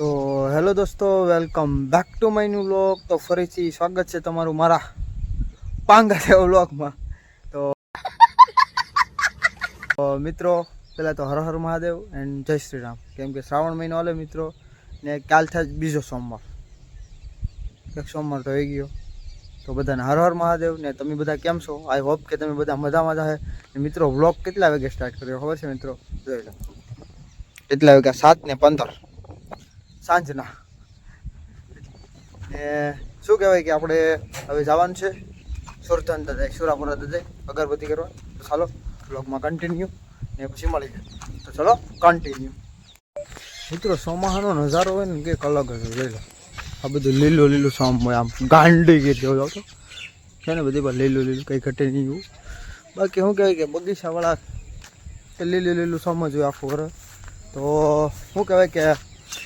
તો હેલો દોસ્તો, welcome back to my new vlog. તો ફરીથી સ્વાગત છે તમારું મારા પાંગા જેવા વ્લોગમાં. તો મિત્રો પહેલાં તો હર હર મહાદેવ એન્ડ જય શ્રી રામ કેમ કે શ્રાવણ મહિનો હાલે મિત્રો, ને કાલથી જ બીજો સોમવાર. એક સોમવાર તો આવી ગયો. તો બધાને હર હર મહાદેવ, ને તમે બધા કેમ છો? આઈ હોપ કે તમે બધા મજામાં જાહે મિત્રો, વ્લોગ કેટલા વાગે સ્ટાર્ટ કર્યો? ખબર છે મિત્રો? જોઈ લો. કેટલા વાગ્યા? સાત ને પંદર. સાંજના. ને શું કહેવાય કે આપણે હવે જવાનું છે સુરતન દાદા, સુરાપુરા દાદા, અગરબત્તી કરવા. તો ચાલો બ્લોગમાં કન્ટિન્યુ ને પછી મળી જાય તો ચલો કન્ટિન્યુ મિત્રો સોમાહાનો નજારો હોય ને કે અલગ જ જોઈ લો. આ બધું લીલું લીલું સોમ હોય, આમ ગાંડી ગીર જેવો જાવ છે. ને બધી પણ લીલું લીલું, કંઈ ઘટે નહીં એવું. બાકી શું કહેવાય કે બગીચાવાળા લીલું લીલું સોમ જ હોય આખું વરસ તો શું કહેવાય કે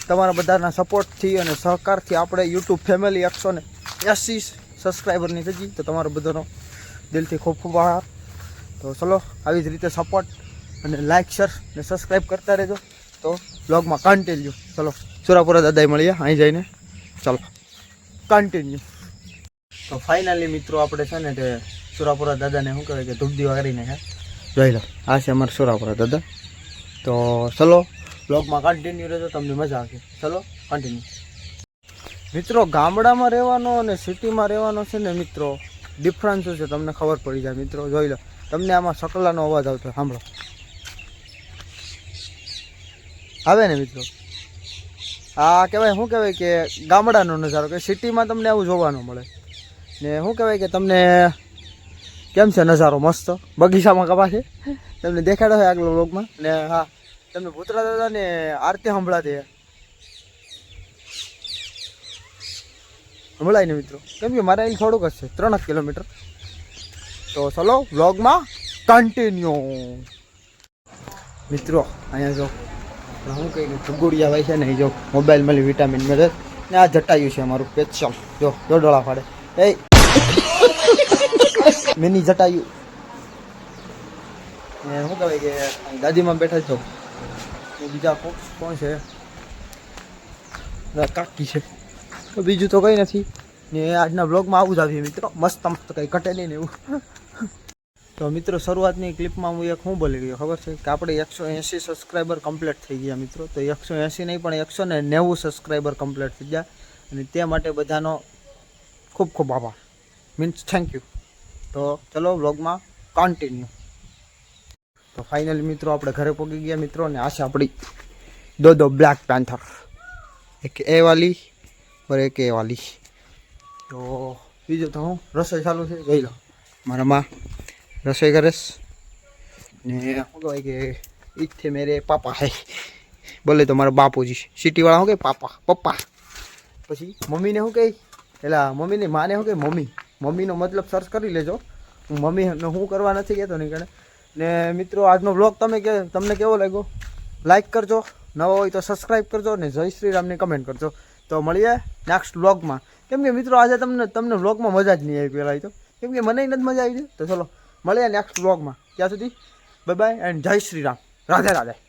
તમારા બધાના સપોર્ટથી અને સહકારથી આપણે યુટ્યુબ ફેમિલી એકસો ને એસી સબસ્ક્રાઈબરની થઈ તો તમારો બધાનો દિલથી ખૂબ ખૂબ આભાર. તો ચલો, આવી જ રીતે સપોર્ટ અને લાઇક શેર ને સબસ્ક્રાઈબ કરતા રહેજો. તો બ્લોગમાં કન્ટિન્યુ ચલો, સુરાપુરા દાદાએ મળીએ, અહીં જઈને. ચલો કન્ટિન્યુ તો ફાઇનલી મિત્રો આપણે છે ને તે સુરાપુરા દાદાને શું કહેવાય કે ધૂપ દીવા કરીને હે? જોઈ લો, આ છે અમારા સુરાપુરા દાદા. તો ચલો બ્લોગમાં કન્ટિન્યુ રહેજો, તમને મજા આવશે. ચલો કન્ટિન્યુ મિત્રો, ગામડામાં રહેવાનો અને સિટીમાં રહેવાનો છે ને મિત્રો ડિફરન્સ છે તમને ખબર પડી જાય. મિત્રો, જોઈ લો, તમને આમાં સકલાનો અવાજ આવતો સાંભળો. આવે ને મિત્રો? આ કહેવાય, શું કહેવાય કે ગામડાનો નજારો, કે સિટીમાં તમને આવું જોવાનું મળે. ને શું કહેવાય કે તમને કેમ છે નજારો મસ્ત? બગીચામાં કપા છે? તમને દેખાડો છે આગલો બ્લોગમાં ને હા તમને ભૂતરા દાદા ને આરતી સંભળાતી. સંભળાય ને મિત્રો. કેમ કે મારે અહીં થોડુંક જ છે, ત્રણ જ કિલોમીટર. તો ચલો, વ્લોગમાં કન્ટિન્યુ મિત્રો, અહીંયા જો હું શું કહીએ ફુગુડિયા ભાઈ છે ને જો મોબાઈલ મળી વિટામિન મળે ને આ જટાયું છે અમારું પેચલ જો જો ડોળા ફાડે. એ. મિની જટાયું. ને શું કહેવાય કે દાદીમાં બેઠા છો બીજા કોણ છે? કાકી છે. તો બીજું તો કંઈ નથી. ને આજના બ્લોગમાં આવું જ આવીએ મિત્રો. મસ્ત મસ્ત કંઈ ઘટે નહીં એવું. તો મિત્રો, શરૂઆતની ક્લિપમાં હું એક હું બોલી ગયો, ખબર છે? કે આપણે એકસો એંસી સબસ્ક્રાઈબર કમ્પ્લીટ થઈ ગયા, મિત્રો. તો એકસો એંસી નહીં, પણ એકસો ને નેવું સબસ્ક્રાઈબર કમ્પ્લીટ થઈ ગયા. અને તે માટે બધાનો ખૂબ ખૂબ આભાર. મીન્સ થેન્ક યુ તો ચલો વ્લોગમાં કન્ટિન્યુ તો ફાઇનલી મિત્રો આપણે ઘરે પહોંચી ગયા મિત્રો અને આ આપણી દો દો બ્લેક પેન્થર એક એ વાલી, પર એક એ વાલી. તો બીજું તો હું, રસોઈ ચાલુ છે, જોઈ લો. મારા માં રસોઈ કરીશ ને શું કહેવાય કે ઈચ્છે મેરે પાપા હે. બોલે તો મારા બાપુજી સિટીવાળા શું કહે પાપા, પપ્પા. પછી મમ્મીને શું કહે પેલા મમ્મીની માને શું કહે મમ્મી. મમ્મીનો મતલબ સર્ચ કરી લેજો. હું મમ્મી હું કરવા નથી કહેતો નહીં કણે ને મિત્રો, આજનો બ્લોગ તમે કે તમને કેવો લાગ્યો? લાઈક કરજો. નવો હોય તો સબસ્ક્રાઈબ કરજો ને જય શ્રી રામની કમેન્ટ કરજો. તો મળીએ નેક્સ્ટ બ્લોગમાં કેમ કે મિત્રો, આજે તમને તમને બ્લોગમાં મજા જ નહીં આવી પહેલાં તો. કેમ કે મને નથી મજા આવી તો ચલો, મળીએ નેક્સ્ટ વ્લોગમાં ત્યાં સુધી બાય બાય એન્ડ જય શ્રી રામ રાધે રાધે